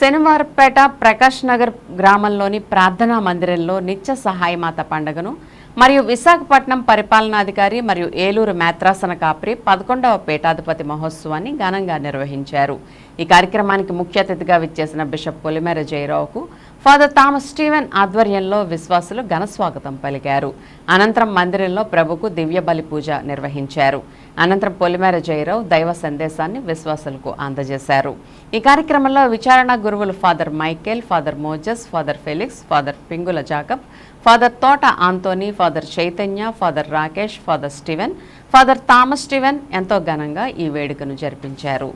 శనివారపేట ప్రకాష్ నగర్ గ్రామంలోని ప్రార్థనా మందిరంలో నిత్య సహాయమాత పండుగను మరియు విశాఖపట్నం పరిపాలనాధికారి మరియు ఏలూరు మేత్రాసన కాప్రి పదకొండవ పీఠాధిపతి మహోత్సవాన్ని ఘనంగా నిర్వహించారు. ఈ కార్యక్రమానికి ముఖ్య అతిథిగా విచ్చేసిన బిషప్ పొలిమేర జయరావుకు ఫాదర్ థామస్ స్టీవెన్ ఆధ్వర్యంలో విశ్వాసులు ఘన స్వాగతం పలికారు. అనంతరం మందిరంలో ప్రభుకు దివ్య బలి పూజ నిర్వహించారు. అనంతరం పొలిమేర జయరావు దైవ సందేశాన్ని విశ్వాసులకు అందజేశారు. ఈ కార్యక్రమంలో విచారణ గురువులు father Michael father Moses father Felix father Pingula Jacob father Thota Anthony father Chaitanya father Rakesh father Steven father Thomas Steven ఎంతో ఘనంగా ఈ వేడుకను జరిపించారు.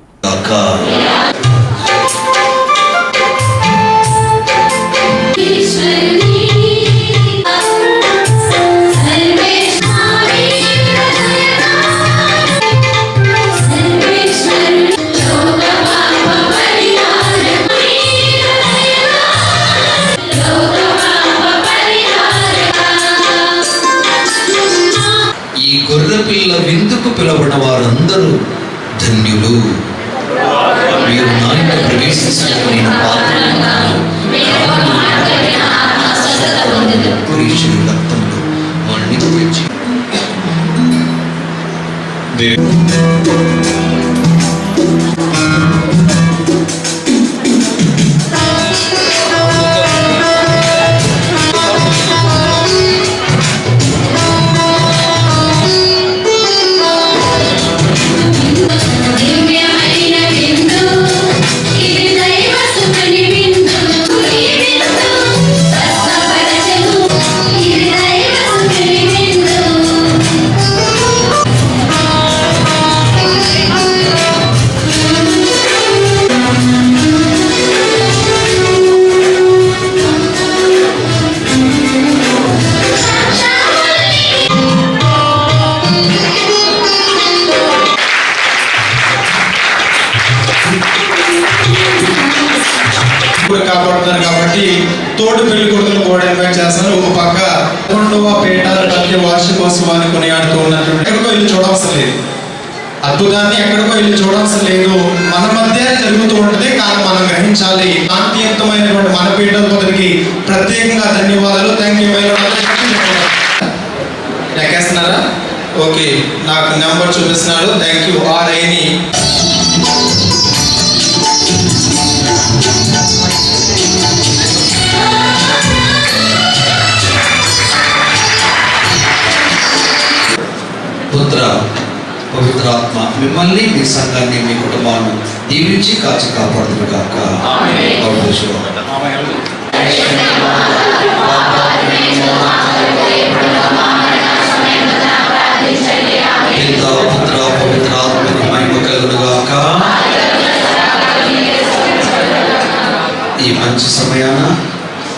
ఈ గొర్రె పిల్ల విందుకు పిలవబడిన వారందరూ ధన్యులు. మీరు నాయన ప్రవేశించిన నేను పాత్రను రక్తంలో వాళ్ళని తెచ్చి దివ్యమైన కూడా కాపాడుతున్నారు కాబట్టి తోటి పెళ్ళి కొడుకులు కూడా ఇన్వైట్ చేస్తున్నారు. ఒక పక్క రెండవ పేట తల్లి వార్షికోత్సవాన్ని కొనియాడుతూ ఉన్నటువంటి ఎక్కడికో ఇల్లు చూడవలసిన లేదు. అద్భుతాన్ని ఎక్కడికో ఇల్లు చూడవలసిన లేదు. మన మధ్య జరుగుతూ ఉంటుంది కానీ మనం గ్రహించాలి. శాంతియుక్తమైనటువంటి మన పీఠాధిపతికి ప్రత్యేకంగా ధన్యవాదాలు. థ్యాంక్ యూ లెక్కేస్తున్నారా? ఓకే నాకు నెంబర్ చూపిస్తున్నాడు. థ్యాంక్ యూ పవిత్రాత్మ మిమ్మల్ని మీ సంఘాన్ని మీ కుటుంబాన్ని దీవించి కాచి కాపాడుతున్నారు కాక. పిత పుత్ర మహిమ కలుగునుగాక ఈ మంచి సమయాన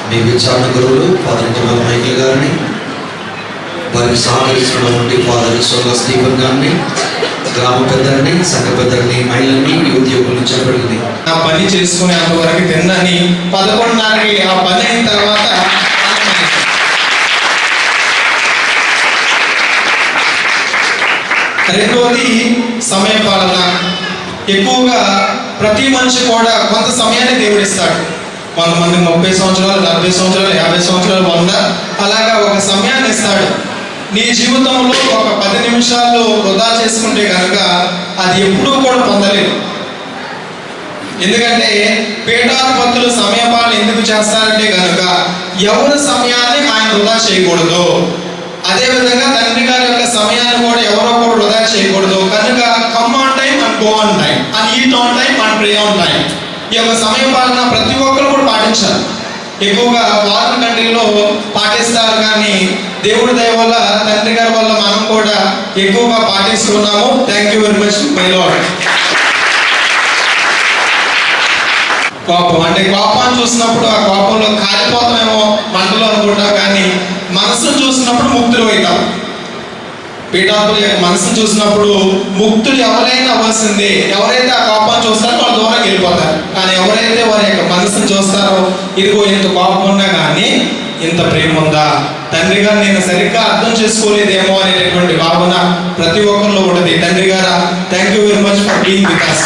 మీ విచారణ గురువులు జనరల్ మైకిల్ గారిని వారికి సహకరిస్తున్నటువంటి ఫాదర్ సోగా స్టీఫన్ గారిని గ్రామ పెద్దల్ని సంఘ పెద్దల్ని మహిళల్ని ఉద్యోగులు చెప్పడింది ఆ పని చేసుకునేంత వరకు తిన్నని పదకొండున్నరకి ఆ పని అయిన తర్వాత రెండోది సమయ పాలన. ఎక్కువగా ప్రతి మనిషి కూడా కొంత సమయాన్ని దేవుడిస్తాడు కొంతమంది ముప్పై సంవత్సరాలు నలభై సంవత్సరాలు యాభై సంవత్సరాలు వంద అలాగా ఒక సమయాన్ని ఇస్తాడు. నీ జీవితంలో ఒక పది నిమిషాలు వృధా చేసుకుంటే కనుక అది ఎప్పుడూ కూడా పొందలేదు. ఎందుకంటే పీఠాధిపతులు సమయపాలన ఎందుకు చేస్తారంటే కనుక ఎవరి సమయాన్ని ఆయన వృధా చేయకూడదు. అదేవిధంగా తండ్రి గారి యొక్క సమయాన్ని కూడా ఎవరో కూడా వృధా చేయకూడదు. కనుక come on time and go on time and eat on time and pray on time ఈ యొక్క సమయపాలన ప్రతి ఒక్కరు కూడా పాటించాలి. ఎక్కువగా ఫారిన్ కంట్రీలో పాటిస్తారు కానీ దేవుడి దయ వల్ల తండ్రి గారి వల్ల మనం కూడా ఎక్కువగా పాటిస్తున్నాము. Thank you very much my lord కోపం అంటే కోపాన్ని చూసినప్పుడు ఆ కోపంలో కాలిపోతామేమో మంటలో అనుకుంటాం కానీ మనసును చూసినప్పుడు ముక్తులు అవుతాం. పీఠాపుల యొక్క మనసును చూసినప్పుడు ముక్తులు ఎవరైనా అవ్వాల్సిందే. ఎవరైతే ఆ కోపాన్ని చూస్తారో వాళ్ళ దూరం వెళ్ళిపోతారు. కానీ ఎవరైతే వారి యొక్క మనసును చూస్తారో ఇదిగో ఇంత కోపం ఉన్నా కానీ ఇంత ప్రేమ ఉందా తండ్రి గారు నేను సరిగ్గా అర్థం చేసుకోలేదేమో అనేటటువంటి భావన ప్రతి ఒక్కరిలో ఉండదు. తండ్రి గారా thank you very much for being with us